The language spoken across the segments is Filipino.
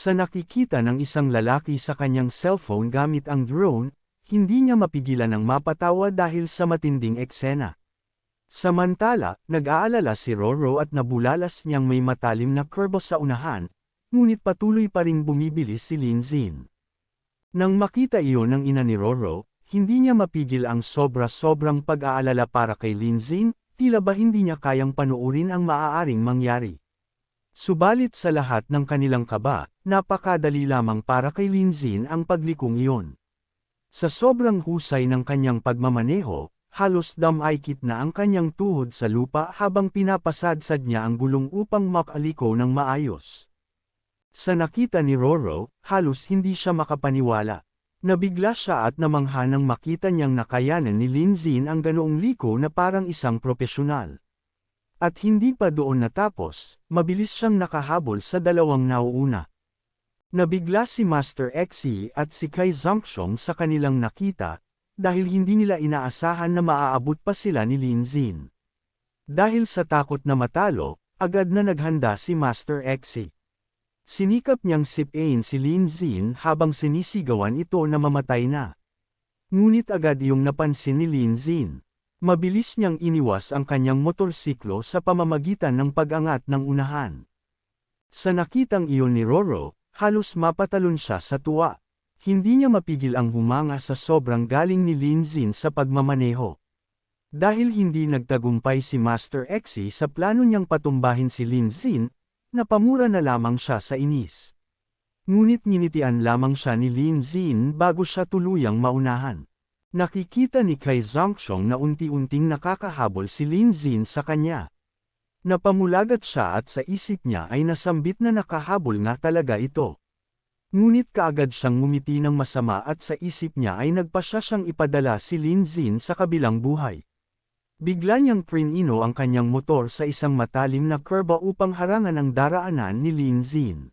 Sa nakikita ng isang lalaki sa kanyang cellphone gamit ang drone, hindi niya mapigilan ang mapatawa dahil sa matinding eksena. Samantala, nag-aalala si Roro at nabulalas niyang may matalim na kurbo sa unahan, ngunit patuloy pa ring bumibilis si Linzin. Nang makita iyon ng ina ni Roro, hindi niya mapigil ang sobra-sobrang pag-aalala para kay Linzin, tila ba hindi niya kayang panuurin ang maaaring mangyari. Subalit sa lahat ng kanilang kaba, napakadali lamang para kay Linzin ang paglikong iyon. Sa sobrang husay ng kanyang pagmamaneho, halos damaykit na ang kanyang tuhod sa lupa habang pinapasadsad niya ang gulong upang makaliko ng maayos. Sa nakita ni Roro, halos hindi siya makapaniwala. Nabigla siya at namangha nang makita niyang nakayanan ni Linzin ang ganoong liko na parang isang propesyonal. At hindi pa doon natapos, mabilis siyang nakahabol sa dalawang nauuna. Nabigla si Master Xe at si Kai Zongxiong sa kanilang nakita, dahil hindi nila inaasahan na maaabot pa sila ni Linzin. Dahil sa takot na matalo, agad na naghanda si Master Xe. Sinikap niyang sipain si Lin Zin habang sinisigawan ito na mamatay na. Ngunit agad yung napansin ni Lin Zin. Mabilis niyang iniwas ang kanyang motorsiklo sa pamamagitan ng pag-angat ng unahan. Sa nakitang iyon ni Roro, halos mapatalon siya sa tuwa. Hindi niya mapigil ang humanga sa sobrang galing ni Lin Zin sa pagmamaneho. Dahil hindi nagtagumpay si Master Xe sa plano niyang patumbahin si Lin Zin, Napamura na lamang siya sa inis. Ngunit nginitian lamang siya ni Lin Zin bago siya tuluyang maunahan. Nakikita ni Kai Zongxiong na unti-unting nakakahabol si Lin Zin sa kanya. Napamulagat siya at sa isip niya ay nasambit na nakahabol nga talaga ito. Ngunit kaagad siyang ngumiti ng masama at sa isip niya ay nagpa siya siyang ipadala si Lin Zin sa kabilang buhay. Bigla niyang prinino ang kanyang motor sa isang matalim na kurba upang harangan ang daraanan ni Lin Zin.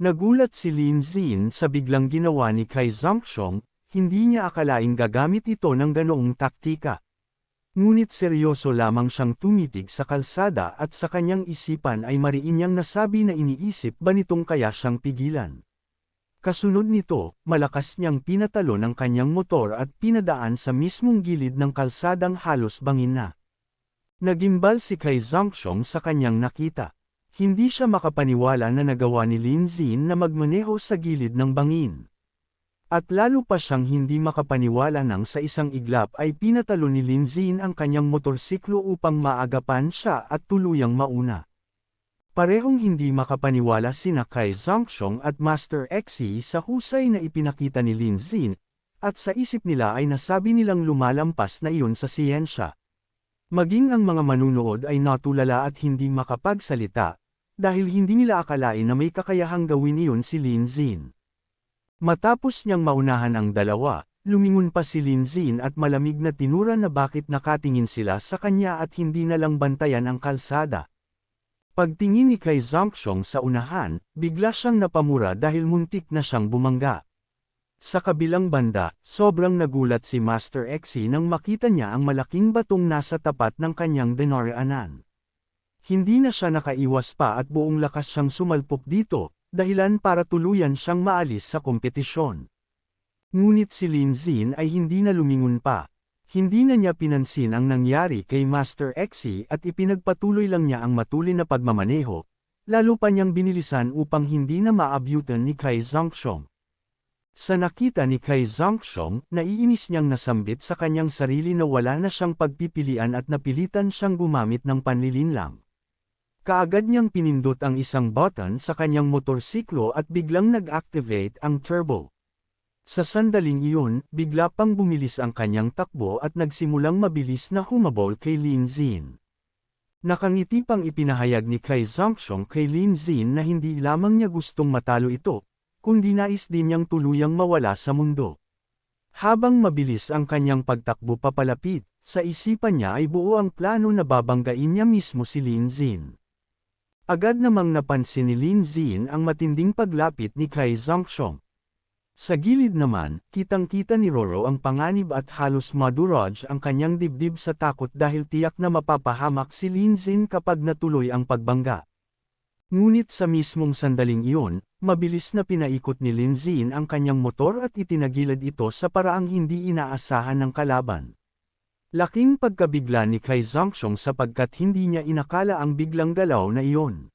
Nagulat si Lin Zin sa biglang ginawa ni Kai Zongxiong, hindi niya akalaing gagamit ito ng ganoong taktika. Ngunit seryoso lamang siyang tumitig sa kalsada at sa kanyang isipan ay mariin niyang nasabi na iniisip ba nitong kaya siyang pigilan. Kasunod nito, malakas niyang pinatalon ang kanyang motor at pinadaan sa mismong gilid ng kalsadang halos bangin na. Nagimbal si Kai Zongxiong sa kanyang nakita. Hindi siya makapaniwala na nagawa ni Lin Zin na magmaneho sa gilid ng bangin. At lalo pa siyang hindi makapaniwala nang sa isang iglap ay pinatalo ni Lin Zin ang kanyang motorsiklo upang maagapan siya at tuluyang mauna. Parehong hindi makapaniwala sina Kai Zongxiong at Master Xe sa husay na ipinakita ni Lin Zin, at sa isip nila ay nasabi nilang lumalampas na iyon sa siyensya. Maging ang mga manunood ay natulala at hindi makapagsalita, dahil hindi nila akalain na may kakayahang gawin iyon si Lin Zin. Matapos niyang maunahan ang dalawa, lumingon pa si Lin Zin at malamig na tinura na bakit nakatingin sila sa kanya at hindi na lang bantayan ang kalsada. Pagtingin ni kay Zongxiong sa unahan, bigla siyang napamura dahil muntik na siyang bumangga. Sa kabilang banda, sobrang nagulat si Master Xe nang makita niya ang malaking batong nasa tapat ng kanyang dinaraanan. Hindi na siya nakaiwas pa at buong lakas siyang sumalpok dito, dahilan para tuluyan siyang maalis sa kompetisyon. Ngunit si Lin Zin ay hindi na lumingon pa, hindi na niya pinansin ang nangyari kay Master Xe at ipinagpatuloy lang niya ang matulin na pagmamaneho, lalo pa niyang binilisan upang hindi na maabyutan ni Kai Zongxiong. Sa nakita ni Kai Zongxiong, naiinis niyang nasambit sa kanyang sarili na wala na siyang pagpipilian at napilitan siyang gumamit ng panlilinlang. Kaagad niyang pinindot ang isang button sa kanyang motorsiklo at biglang nag-activate ang turbo. Sa sandaling iyon, bigla pang bumilis ang kanyang takbo at nagsimulang mabilis na humabol kay Lin Zin. Nakangiti pang ipinahayag ni Kai Zongxiong kay Lin Zin na hindi lamang niya gustong matalo ito, kundi nais din niyang tuluyang mawala sa mundo. Habang mabilis ang kanyang pagtakbo papalapit, sa isipan niya ay buo ang plano na babanggain niya mismo si Lin Zin. Agad namang napansin ni Lin Zin ang matinding paglapit ni Kai Zongxiong. Sa gilid naman, kitang-kita ni Roro ang panganib at halos maduraj ang kanyang dibdib sa takot dahil tiyak na mapapahamak si Lin Zin kapag natuloy ang pagbangga. Ngunit sa mismong sandaling iyon, mabilis na pinaikot ni Linzin ang kanyang motor at itinagilid ito sa paraang hindi inaasahan ng kalaban. Laking pagkabigla ni Kai Zhangxiong sapagkat hindi niya inakala ang biglang galaw na iyon.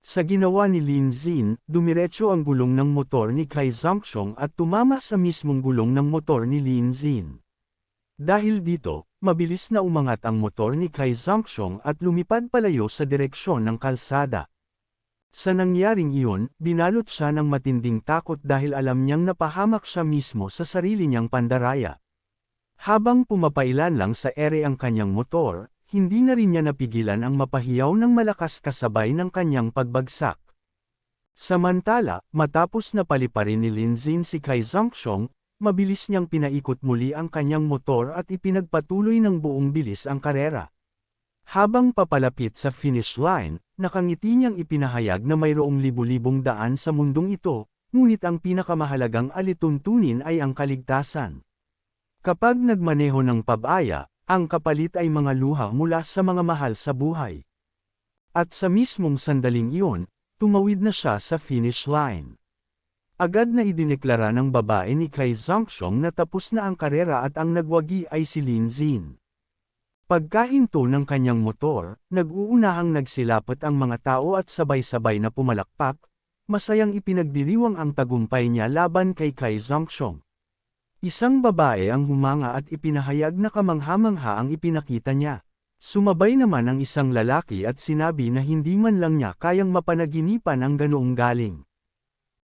Sa ginawa ni Lin Zin, dumiretso ang gulong ng motor ni Kai Zhangxiong at tumama sa mismong gulong ng motor ni Lin Zin. Dahil dito, mabilis na umangat ang motor ni Kai Zhangxiong at lumipad palayo sa direksyon ng kalsada. Sa nangyaring iyon, binalot siya ng matinding takot dahil alam niyang napahamak siya mismo sa sarili niyang pandaraya. Habang pumapailan lang sa ere ang kanyang motor, hindi na rin niya napigilan ang mapahiyaw ng malakas kasabay ng kanyang pagbagsak. Samantala, matapos na paliparin ni Linzin si Kai Zhangxiong, mabilis niyang pinaikot muli ang kanyang motor at ipinagpatuloy ng buong bilis ang karera. Habang papalapit sa finish line, nakangiti niyang ipinahayag na mayroong libu-libong daan sa mundong ito, ngunit ang pinakamahalagang alituntunin ay ang kaligtasan. Kapag nagmaneho ng pabaya, ang kapalit ay mga luha mula sa mga mahal sa buhay. At sa mismong sandaling iyon, tumawid na siya sa finish line. Agad na idineklara ng babae ni Kai Zhangxiong na tapos na ang karera at ang nagwagi ay si Lin Zin. Pagkahinto ng kanyang motor, nag-uunahang nagsilapot ang mga tao at sabay-sabay na pumalakpak, masayang ipinagdiriwang ang tagumpay niya laban kay Kai Zhangxiong. Isang babae ang humanga at ipinahayag na kamangha-mangha ang ipinakita niya. Sumabay naman ang isang lalaki at sinabi na hindi man lang niya kayang mapanaginipan ang ganoong galing.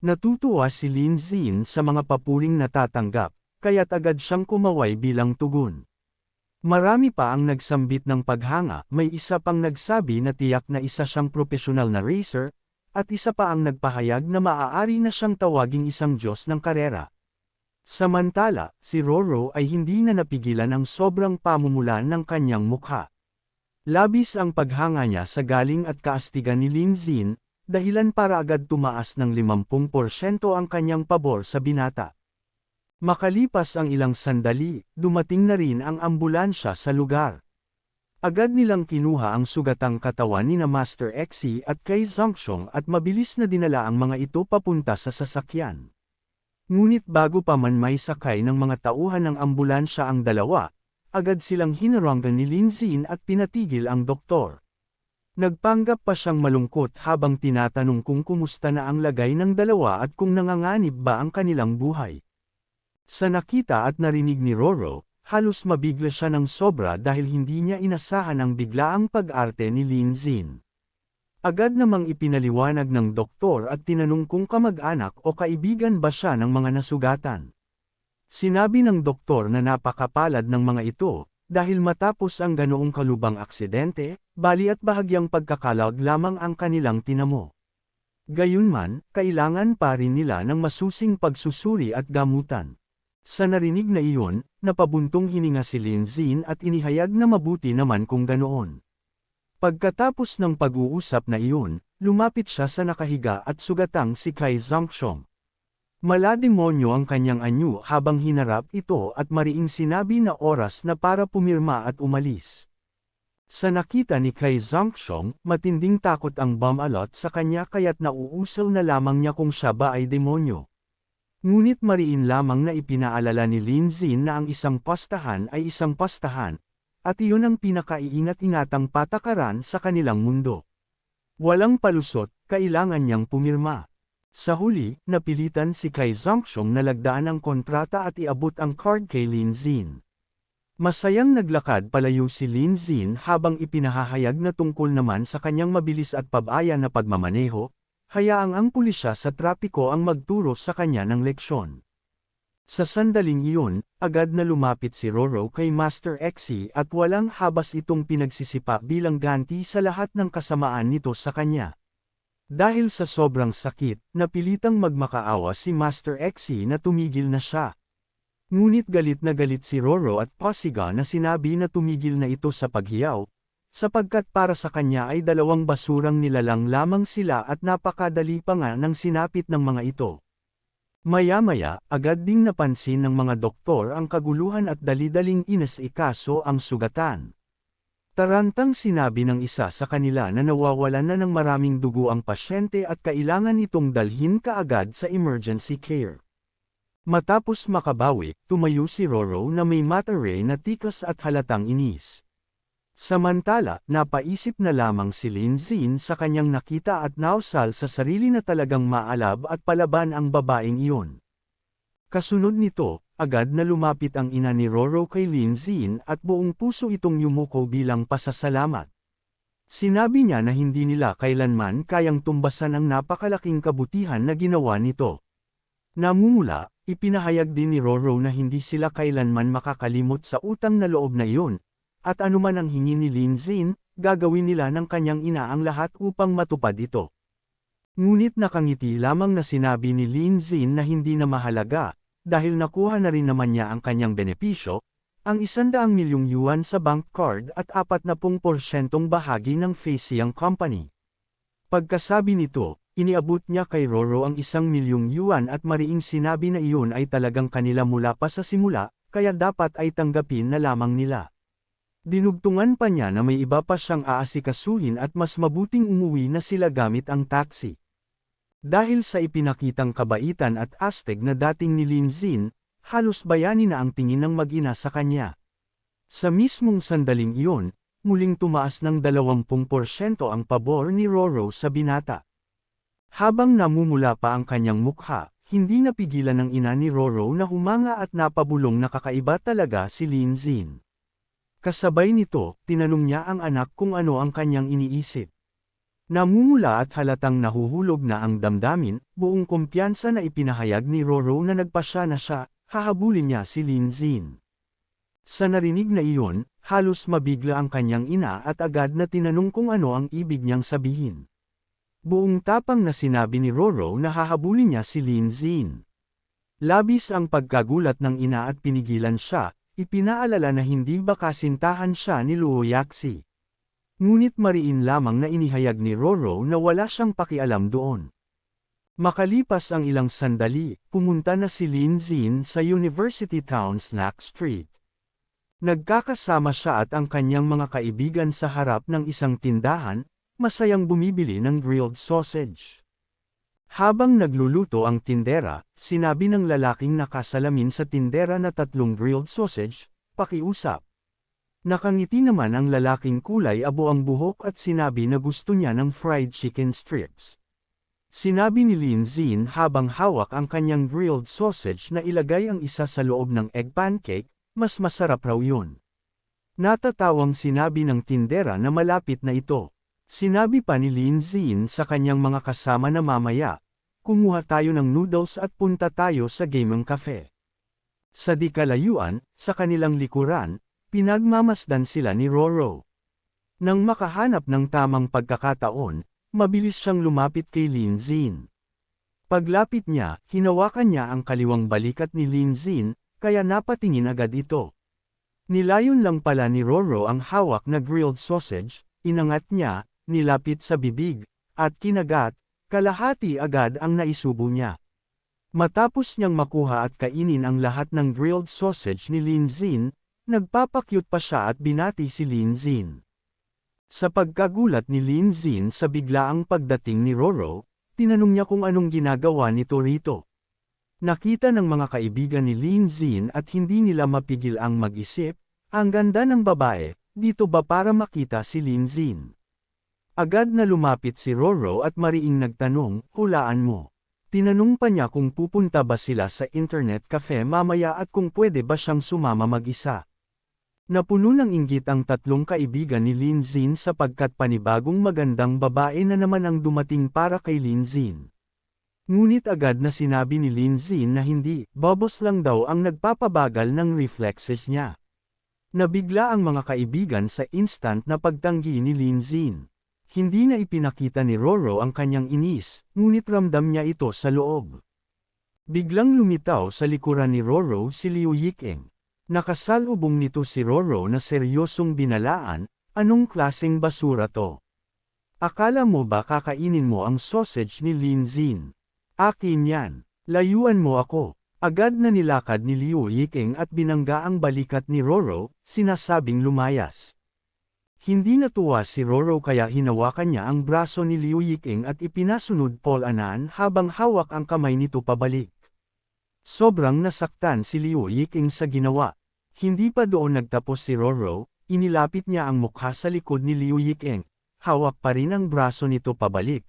Natutuwa si Lin Zin sa mga papuling natatanggap, kaya't agad siyang kumaway bilang tugon. Marami pa ang nagsambit ng paghanga, may isa pang nagsabi na tiyak na isa siyang profesional na racer, at isa pa ang nagpahayag na maaari na siyang tawaging isang Diyos ng karera. Samantala, si Roro ay hindi na napigilan ang sobrang pamumulan ng kanyang mukha. Labis ang paghanga niya sa galing at kaastigan ni Lin Zin, dahilan para agad tumaas ng 50% ang kanyang pabor sa binata. Makalipas ang ilang sandali, dumating na rin ang ambulansya sa lugar. Agad nilang kinuha ang sugatang katawan ni na Master Xe at kay Zhangxiong at mabilis na dinala ang mga ito papunta sa sasakyan. Ngunit bago pa man may sakay ng mga tauhan ng ambulansya ang dalawa, agad silang hinaranggan ni Linzin at pinatigil ang doktor. Nagpanggap pa siyang malungkot habang tinatanong kung kumusta na ang lagay ng dalawa at kung nanganganib ba ang kanilang buhay. Sa nakita at narinig ni Roro, halos mabigla siya ng sobra dahil hindi niya inasahan ang biglaang pag-arte ni Linzin. Agad namang ipinaliwanag ng doktor at tinanong kung kamag-anak o kaibigan ba siya ng mga nasugatan. Sinabi ng doktor na napakapalad ng mga ito, dahil matapos ang ganoong kalubang aksidente, bali at bahagyang pagkakalag lamang ang kanilang tinamo. Gayunman, kailangan pa rin nila ng masusing pagsusuri at gamutan. Sa narinig na iyon, napabuntong hininga si Linzin at inihayag na mabuti naman kung ganoon. Pagkatapos ng pag-uusap na iyon, lumapit siya sa nakahiga at sugatang si Kai Zhangxiong. Malademonyo ang kanyang anyo habang hinarap ito at mariing sinabi na oras na para pumirma at umalis. Sa nakita ni Kai Zhangxiong, matinding takot ang bumalot sa kanya kaya't nauusal na lamang niya kung siya ba ay demonyo. Ngunit mariin lamang na ipinaalala ni Lin Zin na ang isang pastahan ay isang pastahan, at iyon ang pinakaiingat-ingatang patakaran sa kanilang mundo. Walang palusot, kailangan niyang pumirma. Sa huli, napilitan si Kai Zhangxiong na lagdaan ang kontrata at iabot ang card kay Lin Zin. Masayang naglakad palayo si Lin Zin habang ipinahahayag na tungkol naman sa kanyang mabilis at pabaya na pagmamaneho, hayaang ang pulisya sa trapiko ang magturo sa kanya ng leksyon. Sa sandaling iyon, agad na lumapit si Roro kay Master Xe at walang habas itong pinagsisipa bilang ganti sa lahat ng kasamaan nito sa kanya. Dahil sa sobrang sakit, napilitang magmakaawa si Master Xe na tumigil na siya. Ngunit galit na galit si Roro at Posiga na sinabi na tumigil na ito sa paghiyaw, sapagkat para sa kanya ay dalawang basurang nilalang lamang sila at napakadali pa nga ng sinapit ng mga ito. Maya-maya, agad ding napansin ng mga doktor ang kaguluhan at dalidaling inasikaso ang sugatan. Tarantang sinabi ng isa sa kanila na nawawalan na ng maraming dugo ang pasyente at kailangan itong dalhin kaagad sa emergency care. Matapos makabawi, tumayo si Roro na may mata-ray na tikas at halatang inis. Samantala, napaisip na lamang si Linzin sa kanyang nakita at nausal sa sarili na talagang maalab at palaban ang babaeng iyon. Kasunod nito, agad na lumapit ang ina ni Roro kay Linzin at buong puso itong yumuko bilang pasasalamat. Sinabi niya na hindi nila kailanman kayang tumbasan ang napakalaking kabutihan na ginawa nito. Namumula, ipinahayag din ni Roro na hindi sila kailanman makakalimot sa utang na loob na iyon, at anuman ang hingi ni Linzin, gagawin nila ng kanyang ina ang lahat upang matupad ito. Ngunit nakangiti lamang na sinabi ni Linzin na hindi na mahalaga, dahil nakuha na rin naman niya ang kanyang benepisyo, ang isandaang milyong yuan sa bank card at apat na pung porsyentong bahagi ng Faceyang Company. Pagkasabi nito, iniabot niya kay Roro ang isang milyong yuan at mariing sinabi na iyon ay talagang kanila mula pa sa simula, kaya dapat ay tanggapin na lamang nila. Dinugtungan pa niya na may iba pa siyang aasikasuhin at mas mabuting umuwi na sila gamit ang taxi. Dahil sa ipinakitang kabaitan at astig na dating ni Linzin, halos bayani na ang tingin ng mag-ina sa kanya. Sa mismong sandaling iyon, muling tumaas ng 20% ang pabor ni Roro sa binata. Habang namumula pa ang kanyang mukha, hindi napigilan ng ina ni Roro na humanga at napabulong na kakaiba talaga si Linzin. Kasabay nito, tinanong niya ang anak kung ano ang kanyang iniisip. Namumula at halatang nahuhulog na ang damdamin, buong kumpiyansa na ipinahayag ni Roro na nagpasya na siya, hahabulin niya si Linzin. Sa narinig na iyon, halos mabigla ang kanyang ina at agad na tinanong kung ano ang ibig niyang sabihin. Buong tapang na sinabi ni Roro na hahabulin niya si Linzin. Labis ang pagkagulat ng ina at pinigilan siya, ipinaalala na hindi ba kasintahan siya ni Luoyaksi. Ngunit mariin lamang na inihayag ni Roro na wala siyang pakialam doon. Makalipas ang ilang sandali, pumunta na si Lin Zin sa University Town Snack Street. Nagkakasama siya at ang kanyang mga kaibigan sa harap ng isang tindahan, masayang bumibili ng grilled sausage. Habang nagluluto ang tindera, sinabi ng lalaking nakasalamin sa tindera na tatlong grilled sausage, pakiusap. Nakangiti naman ang lalaking kulay abo ang buhok at sinabi na gusto niya ng fried chicken strips. Sinabi ni Lin Zin habang hawak ang kanyang grilled sausage na ilagay ang isa sa loob ng egg pancake, mas masarap raw yun. Natatawang sinabi ng tindera na malapit na ito. Sinabi pa ni Lin Zin sa kanyang mga kasama na mamaya, kumuha tayo ng noodles at punta tayo sa Gaming Cafe. Sa di kalayuan, sa kanilang likuran, Pinagmamasdan sila ni Roro. Nang makahanap ng tamang pagkakataon, mabilis siyang lumapit kay Lin Zin. Paglapit niya, hinawakan niya ang kaliwang balikat ni Lin Zin, kaya napatingin agad ito. Nilayon lang pala ni Roro ang hawak na grilled sausage, inangat niya, nilapit sa bibig, at kinagat, kalahati agad ang naisubo niya. Matapos niyang makuha at kainin ang lahat ng grilled sausage ni Lin Zin, Nagpapakyut pa siya at binati si Lin Zin. Sa pagkagulat ni Lin Zin sa biglaang pagdating ni Roro, tinanong niya kung anong ginagawa nito rito. Nakita ng mga kaibigan ni Lin Zin at hindi nila mapigil ang mag-isip, ang ganda ng babae, dito ba para makita si Lin Zin? Agad na lumapit si Roro at mariing nagtanong, hulaan mo. Tinanong pa niya kung pupunta ba sila sa internet cafe mamaya at kung pwede ba siyang sumama mag-isa. Napuno ng inggit ang tatlong kaibigan ni Lin Zin sapagkat panibagong magandang babae na naman ang dumating para kay Lin Zin. Ngunit agad na sinabi ni Lin Zin na hindi, bobos lang daw ang nagpapabagal ng reflexes niya. Nabigla ang mga kaibigan sa instant na pagtanggi ni Lin Zin. Hindi na ipinakita ni Roro ang kanyang inis, ngunit ramdam niya ito sa loob. Biglang lumitaw sa likuran ni Roro si Liu Yikeng. Nakasalubong nito si Roro na seryosong binalaan, anong klaseng basura to? Akala mo ba kakainin mo ang sausage ni Lin Zin? Akin yan. Layuan mo ako. Agad na nilakad ni Liu Yiking at binangga ang balikat ni Roro, sinasabing lumayas. Hindi natuwa si Roro kaya hinawakan niya ang braso ni Liu Yiking at ipinasunod Paul Anan habang hawak ang kamay nito pabalik. Sobrang nasaktan si Liu Yiking sa ginawa. Hindi pa doon nagtapos si Roro, inilapit niya ang mukha sa likod ni Liu Yiking, hawak pa rin ang braso nito pabalik,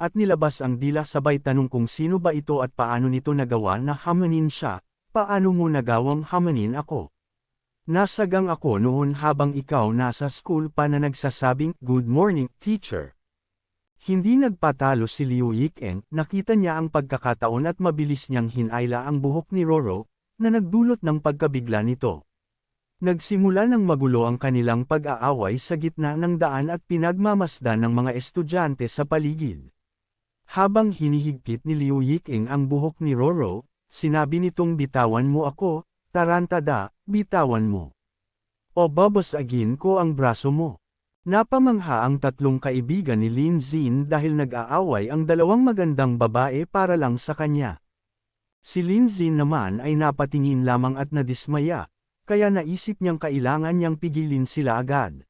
at nilabas ang dila sabay tanong kung sino ba ito at paano nito nagawa na hamanin siya, paano mo nagawang hamanin ako? Nasagang ako noon habang ikaw nasa school pa na nagsasabing, Good morning, teacher. Hindi nagpatalo si Liu Yikeng, nakita niya ang pagkakataon at mabilis niyang hinayla ang buhok ni Roro, na nagdulot ng pagkabigla nito. Nagsimula ng magulo ang kanilang pag-aaway sa gitna ng daan at pinagmamasdan ng mga estudyante sa paligid. Habang hinihigpit ni Liu Yikeng ang buhok ni Roro, sinabi nitong bitawan mo ako, Tarantada, bitawan mo. O babasagin ko ang braso mo. Napamangha ang tatlong kaibigan ni Lin Zin dahil nag-aaway ang dalawang magandang babae para lang sa kanya. Si Lin Zin naman ay napatingin lamang at nadismaya, kaya naisip niyang kailangan niyang pigilin sila agad.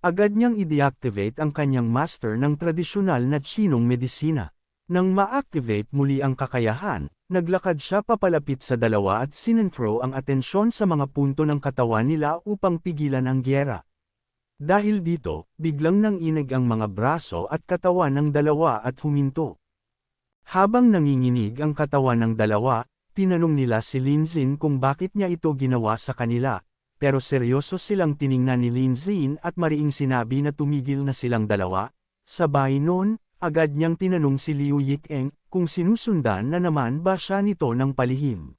Agad niyang i-deactivate ang kanyang master ng tradisyonal na Chinong medisina. Nang ma-activate muli ang kakayahan, naglakad siya papalapit sa dalawa at sinentro ang atensyon sa mga punto ng katawan nila upang pigilan ang gyera. Dahil dito, biglang nanginig ang mga braso at katawan ng dalawa at huminto. Habang nanginginig ang katawan ng dalawa, tinanong nila si Linzin kung bakit niya ito ginawa sa kanila, pero seryoso silang tiningnan ni Linzin at mariing sinabi na tumigil na silang dalawa, sabay noon, Agad niyang tinanong si Liu Yikeng kung sinusundan na naman ba siya nito ng palihim.